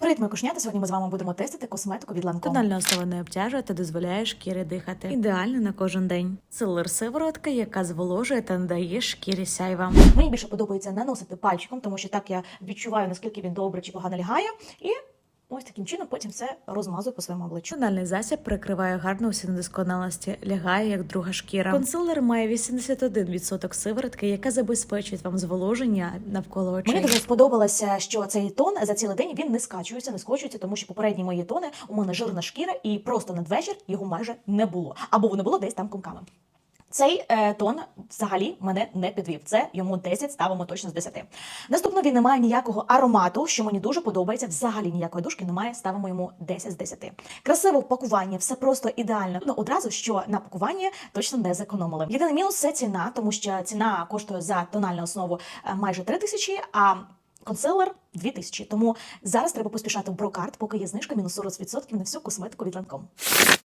Привіт, мої кошнята. Сьогодні ми з вами будемо тестити косметику від Lancome. Тональна основа не обтяжує та дозволяє шкірі дихати. Ідеально на кожен день. Силер сиворотка, яка зволожує та надає шкірі сяйва. Мені більше подобається наносити пальчиком, тому що так я відчуваю, наскільки він добре чи погано лягає. І таким чином потім все розмазую по своєму обличчю. Тональний засіб прикриває гарно усі недосконалості, лягає як друга шкіра. Консилер має 81% сиворотки, яка забезпечує вам зволоження навколо очей. Мені дуже сподобалося, що цей тон за цілий день він не скачується, не скочується, тому що попередні мої тони у мене жирна шкіра, і просто надвечір його майже не було. Або воно було десь там комками. Цей е, тон взагалі мене не підвів. Це йому 10, ставимо точно з 10. Наступно він не має ніякого аромату, що мені дуже подобається. Взагалі ніякої душки немає, ставимо йому 10 з 10. Красиве пакування, все просто ідеально. Ну одразу що на пакуванні точно не зекономили. Єдиний мінус це ціна, тому що ціна коштує за тональну основу е, майже 3 тисячі, а консилер 2 тисячі. Тому зараз треба поспішати в брокарт, поки є знижка мінус 40% на всю косметику від Lancome.